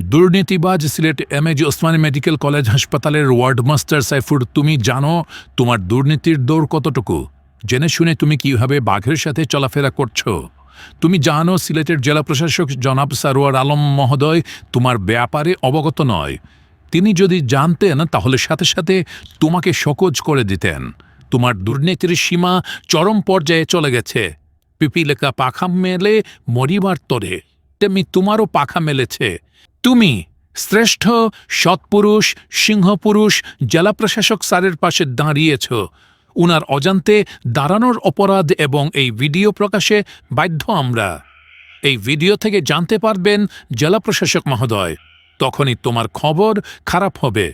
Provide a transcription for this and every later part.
দুর্নীতিবাজ Sylhet M A G Osmani medical college হাসপাতালের ward master Saifur, তুমি জানো তোমার দুর্নীতির দৌড় কতটুকু? জেনে শুনে তুমি কীভাবে বাঘের সাথে চলাফেরা করছ? তুমি জানো সিলেটের জেলা প্রশাসক জনাব সারোয়ার আলম মহোদয় তোমার ব্যাপারে অবগত নয়। তিনি যদি জানতেন, তাহলে সাথে সাথে তোমাকে শোকজ করে দিতেন। তোমার দুর্নীতির সীমা চরম পর্যায়ে চলে গেছে। পিপিলেকা পাখা মেলে মরিবার তরে। তেমনি তোমারও পাখা মেলেছে। তুমি, শ্রেষ্ঠ সৎপুরুষ, সিংহপুরুষ জেলা প্রশাসক স্যারের পাশে দাঁড়িয়েছ। উনার অজান্তে দাঁড়ানোর অপরাধ এবং এই ভিডিও প্রকাশে বাধ্য আমরা। এই ভিডিও থেকে জানতে পারবেন জেলা প্রশাসক মহোদয়, তখনই তোমার খবর খারাপ হবে।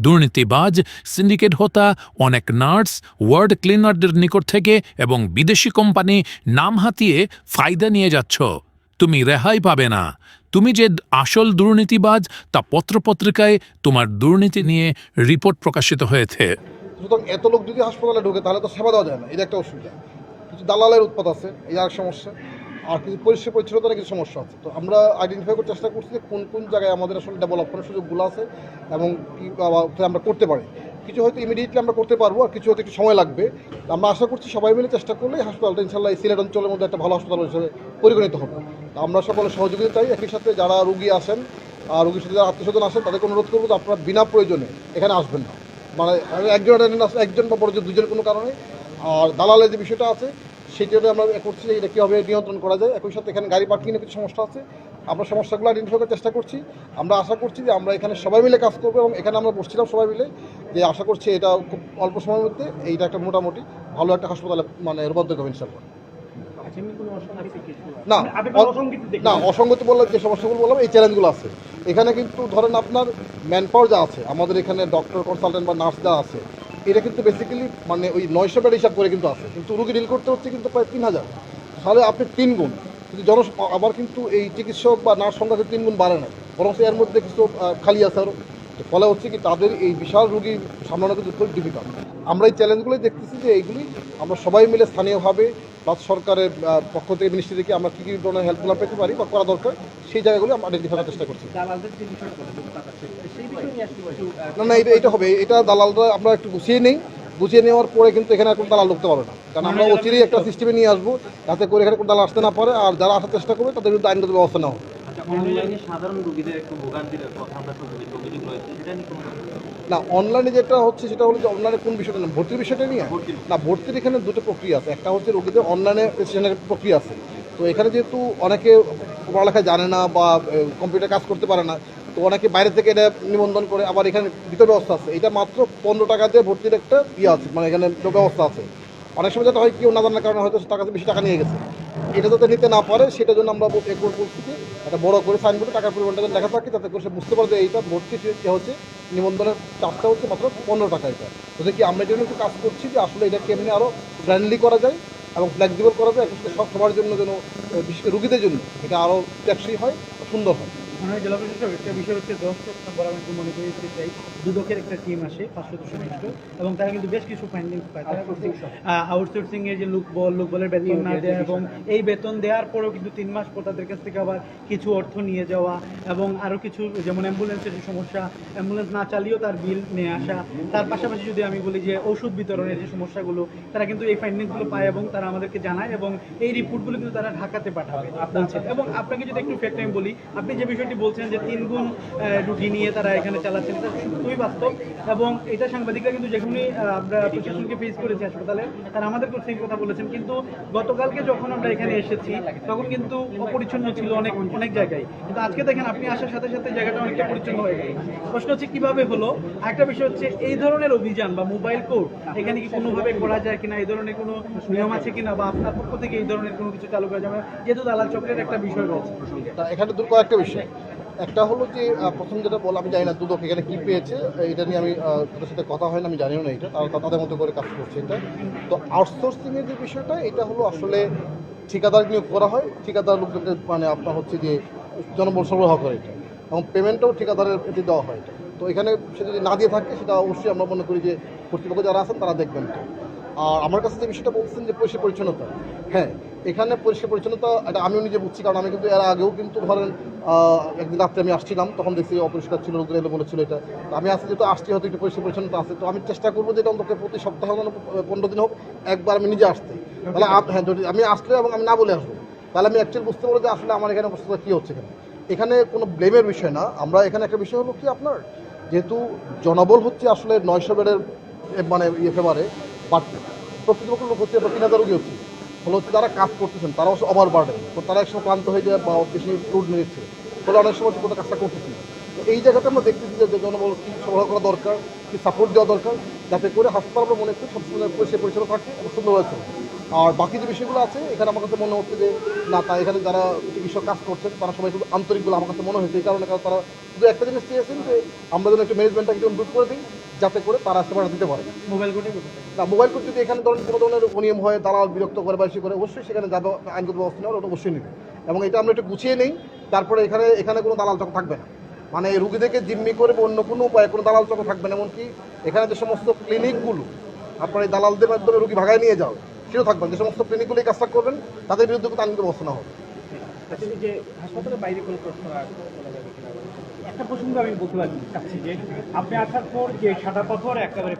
দুর্নীতিবাজ, সিন্ডিকেট হোতা, অনেক নার্স, ওয়ার্ড ক্লিনারদের নিকট থেকে এবং বিদেশি কোম্পানি নাম হাতিয়ে ফায়দা নিয়ে যাচ্ছ। তুমি রেহাই পাবে না। তুমি যে আসল দুর্নীতিবাজ, তা পত্রপত্রিকায় তোমার দুর্নীতি নিয়ে রিপোর্ট প্রকাশিত হয়েছে। সুতরাং এত লোক যদি হাসপাতালে ঢোকে, তাহলে তো সেবা দেওয়া যায় না। এটা একটা অসুবিধা। কিছু দালালের উৎপাদ আছে, এই আর সমস্যা। আর কিছু পরিষ্কার পরিচ্ছন্নতার কিছু সমস্যা আছে। তো আমরা আইডেন্টিফাই করার চেষ্টা করছি যে কোন কোন জায়গায় আমাদের আসলে ডেভেলপমেন্টের সুযোগগুলো আছে এবং কি আমরা করতে পারি। কিছু হয়তো ইমিডিয়েটলি আমরা করতে পারব আর কিছু হয়তো একটু সময় লাগবে। আমরা আশা করছি সবাই মিলে চেষ্টা করলে হাসপাতালটা ইনশাল্লাহ সিলেট অঞ্চলের মধ্যে একটা ভালো হাসপাতাল হিসেবে পরিগণিত হবে। আমরা সকলে সহযোগিতা চাই। একই সাথে যারা রুগী আসেন আর রুগীর সাথে যারা আত্মীয় স্বজন আসেন তাদেরকে অনুরোধ করব যে আপনারা বিনা প্রয়োজনে এখানে আসবেন না। মানে একজন একজন বা বড় দুজন কোনো কারণে। আর দালালের যে বিষয়টা আছে সেটা আমরা এ করছি এটা কীভাবে নিয়ন্ত্রণ করা যায়। একই সাথে এখানে গাড়ি পার্কিংয়ের কিছু সমস্যা আছে। আমরা সমস্যাগুলো আইডেন্টিফাই করার চেষ্টা করছি। আমরা আশা করছি যে আমরা এখানে সবাই মিলে কাজ করব এবং এখানে আমরা বসছিলাম সবাই মিলে। যে আশা করছি এটা খুব অল্প সময়ের মধ্যে এইটা একটা মোটামুটি ভালো একটা হাসপাতালে মানে রূপান্তরিত হবে ইনশাল্লাহ না না অসঙ্গতি বললাম যে সমস্যাগুলো বললাম এই চ্যালেঞ্জগুলো আছে। এখানে কিন্তু ধরেন আপনার ম্যান পাওয়ার যা আছে আমাদের এখানে ডক্টর কনসালটেন্ট বা নার্স যা আছে এটা কিন্তু বেসিক্যালি মানে ওই নয়শো বেড হিসাব করে কিন্তু আছে। কিন্তু রুগী ডিল করতে হচ্ছে কিন্তু প্রায় তিন হাজার তাহলে আপনি তিন গুণ। কিন্তু জন আবার কিন্তু এই চিকিৎসক বা নার্স সংখ্যা তিন গুণ বাড়ে না। বরং এর মধ্যে কিছু খালি আছে আরও ফলে হচ্ছে কি তাদের এই বিশাল রুগী সামলানো কিন্তু খুব ডিফিকাল্ট আমরা এই চ্যালেঞ্জগুলোই দেখতেছি যে এইগুলি আমরা সবাই মিলে স্থানীয়ভাবে প্লাস সরকারের পক্ষ থেকে মিনিস্ট্রি থেকে আমরা কী কী ধরনের হেল্পগুলো পেতে পারি বা করা দরকার, সেই জায়গাগুলো আমরা আইডেন্টিফাই করার চেষ্টা করছি। না না এটা হবে। এটা দালালরা আমরা একটু গুছিয়ে নেই। গুছিয়ে নেওয়ার পরে কিন্তু এখানে কোনো দালাল ঢুকতে পারবে না। কারণ আমরা অচিরেই একটা সিস্টেমে নিয়ে আসব, যাতে করে এখানে কোনো দালাল আসতে না পারে। আর যারা আসার চেষ্টা করবে, তাদের বিরুদ্ধে আইনগত ব্যবস্থা নেওয়া হবে। না অনলাইনে যেটা হচ্ছে সেটা হলো যে অনলাইনে কোন বিষয়টা না ভর্তির বিষয়টা নিয়ে? না ভর্তির এখানে দুটো প্রক্রিয়া আছে। একটা হচ্ছে রোগীদের অনলাইনে রেজিস্ট্রেশনের প্রক্রিয়া আছে। তো এখানে যেহেতু অনেকে পড়ালেখা জানে না বা কম্পিউটার কাজ করতে পারে না তো অনেকে বাইরে থেকে এটা নিবন্ধন করে আবার এখানে ভিতর ব্যবস্থা আছে। এটা মাত্র পনেরো টাকা দিয়ে ভর্তির একটা ইয়ে আছে মানে এখানে ব্যবস্থা আছে। অনেক সময় যেটা হয় কেউ না জানার কারণে হয়তো টাকাতে বেশি টাকা নিয়ে গেছে। এটা যাতে নিতে না পারে সেটার জন্য আমরা বল- এ করে বলছি যে একটা বড় করে সাইনবোর্ডে টাকার পরিমাণটা লেখা থাকে, তাতে করে সে বুঝতে পারবে এইটা ভর্তি ফি- যে হচ্ছে নিবন্ধনের চার্জটা হচ্ছে মাত্র পনেরো টাকা এটা। তো কি আমরা এটা নিয়ে একটু কাজ করছি যে আসলে এটা কেমনি আরও ব্র্যান্ডলি করা যায় এবং ফ্লেক্সিবল করা যায় সব সবার জন্য যেন বিশেষ রুগীদের জন্য। এটা আরও ট্যাক্সি হয়, সুন্দর হয়। মনে জেলা প্রশাসক একটা বিষয় হচ্ছে দশ সেপ্টেম্বর আমি মনে করি চাই দুদকের একটা টিম আসে পাঁচশো সদস্য এবং তারা কিন্তু বেশ কিছু ফাইন্ডিং পায়। তারা আউটসোর্সিং এর যে লোক বল লোক বলের বেতন না দেয় এবং এই বেতন দেওয়ার পরেও কিন্তু তিন মাস পর তাদের কাছ থেকে আবার কিছু অর্থ নিয়ে যাওয়া এবং আরও কিছু যেমন অ্যাম্বুলেন্সের যে সমস্যা অ্যাম্বুলেন্স না চালিয়েও তার বিল নিয়ে আসা। তার পাশাপাশি যদি আমি বলি যে ওষুধ বিতরণের যে সমস্যাগুলো তারা কিন্তু এই ফাইন্ডিংগুলো পায় এবং তারা আমাদেরকে জানায় এবং এই রিপোর্টগুলো কিন্তু তারা ঢাকাতে পাঠাবে। বলছে এবং আপনাকে যদি একটু ফ্যাক্ট আমি বলি আপনি যে বিষয়টি বলছেন যে তিন গুণ আহ, রুগী নিয়ে তারা এখানে চালাচ্ছেন। এটা খুবই বাস্তব এবং এটা সাংবাদিকরা কিন্তু যেখানে আমরা প্রশাসনকে ফেস করেছি হাসপাতালে তারা আমাদের এই কথা বলেছেন। কিন্তু গতকালকে যখন আমরা এখানে এসেছি তখন কিন্তু অপরিচ্ছন্ন ছিল অনেক অনেক জায়গায়। কিন্তু আজকে দেখেন আপনি আসার সাথে সাথে জায়গাটা অনেকটা পরিচ্ছন্ন হয়ে গেল। প্রশ্ন হচ্ছে কীভাবে হলো? একটা বিষয় হচ্ছে এই ধরনের অভিযান বা মোবাইল কোর্ট এখানে কি কোনোভাবে করা যায় কিনা এই ধরনের কোনো নিয়ম আছে কিনা বা আপনার পক্ষ থেকে এই ধরনের কোনো কিছু চালু করা যাবে যেহেতু দালাল চক্রের একটা বিষয় রয়েছে। এখানে দু কয়েকটা বিষয়। একটা হলো যে প্রথম যেটা বল আমি জানি না দুদক এখানে কী পেয়েছে, এটা নিয়ে আমি তাদের সাথে কথা হয় না আমি জানিও না এটা তারা তাদের মতো করে কাজ করছে এটা। তো আউটসোর্সিংয়ের যে বিষয়টা, এটা হলো আসলে ঠিকাদার নিয়োগ করা হয়, ঠিকাদার লোকদেরকে মানে আপনার হচ্ছে যে, জনবল সরবরাহ করে এটা, এবং পেমেন্টটাও ঠিকাদারের এতে দেওয়া হয় এটা। তো এখানে সে যদি না দিয়ে থাকে, সেটা অবশ্যই আমরা মনে করি যে, কর্তৃপক্ষ যারা আছেন তারা দেখবেন আর আমার কাছে যে বিষয়টা বলছেন যে পরিষ্কার পরিচ্ছন্নতা হ্যাঁ এখানে পরিষ্কার পরিচ্ছন্নতা এটা আমিও নিজে বুঝছি, কারণ আমি কিন্তু এর আগেও কিন্তু ধরেন একদিন রাত্রে আমি আসছিলাম, তখন দেখছি অপরিষ্কার ছিল রোগের এলো ছিল এটা। আমি আসলে যেহেতু আসছি, হয়তো একটু পরিষ্কার পরিচ্ছন্নতা আছে, তো আমি চেষ্টা করব যে এটা অন্তত প্রতি সপ্তাহে মানে পনেরো দিন হোক, একবার আমি নিজে আসতে। তাহলে হ্যাঁ যদি আমি আসলে এবং আমি না বলে আসব, তাহলে আমি অ্যাকচুয়ালি বুঝতে পারব যে আসলে আমার এখানে অবস্থা কী হচ্ছে এখানে। এখানে কোনো ব্লেমের বিষয় না, আমরা এখানে একটা বিষয় হলো কি আপনার, যেহেতু জনবল হচ্ছে আসলে নয়শো বেডের মানে ইয়ে ফেবারে বাট প্রকৃতপক্ষ লোক হচ্ছে তিন হাজার রোগী হচ্ছে। ফলে হচ্ছে যারা কাজ করতেছেন তারা হচ্ছে ওভার বার্ডেন তো তারা একসময় ক্লান্ত হয়ে যায় বা বেশি লোড নিচ্ছে। ফলে অনেক সময় কোনো কাজটা করতেছি এই জায়গাটা আমরা দেখতেছি যে জনবল কী সরবরাহ করা দরকার, কী সাপোর্ট দেওয়া দরকার, যাতে করে হাসপাতাল আমরা মনে করি সবসময় পরিষ্কার পরিচ্ছন্ন থাকে এবং সুন্দরভাবে চলে। আর বাকি যে বিষয়গুলো আছে, এখানে আমার কাছে মনে হচ্ছে যে, না তা এখানে যারা চিকিৎসক কাজ করছেন, তারা সবাই খুব আন্তরিক বলে আমার কাছে মনে হয়েছে। এই কারণে কারণ তারা শুধু একটা জিনিস চেয়েছেন যে, আমরা যেন একটু ম্যানেজমেন্টটাকে একটু করে দিই। যাতে করে তারা সেবাটা দিতে পারে। মোবাইল কোর্টে না মোবাইল কোর্ট যদি এখানে ধরেন কোনো ধরনের অনিয়ম হয় দালাল বিরক্ত করে বা করে অবশ্যই সেখানে যাবে আইনগত ব্যবস্থা নেওয়ার ওটা অবশ্যই নেবে। এবং এটা আমরা একটু গুছিয়ে নেই তারপরে এখানে এখানে কোনো দালাল চক্র থাকবে না। মানে রুগীদেরকে জিম্মি করে অন্য কোনো উপায়ে কোনো দালাল চক্র থাকবে না এমনকি এখানে যে সমস্ত ক্লিনিকগুলো আপনার এই দালালদের মাধ্যমে রুগী ভাগায় নিয়ে যাও সেও থাকবেন যে সমস্ত ক্লিনিকগুলো এই কাজটা করবেন তাদের বিরুদ্ধে কিন্তু আইনগত ব্যবস্থা নেওয়া হবে আচ্ছা যে হাসপাতালের বাইরে কোনো প্রশ্ন? একটা প্রসঙ্গ আমি বলতে চাচ্ছি যে আপনি আসার পর যে সাদা পাথর একেবারে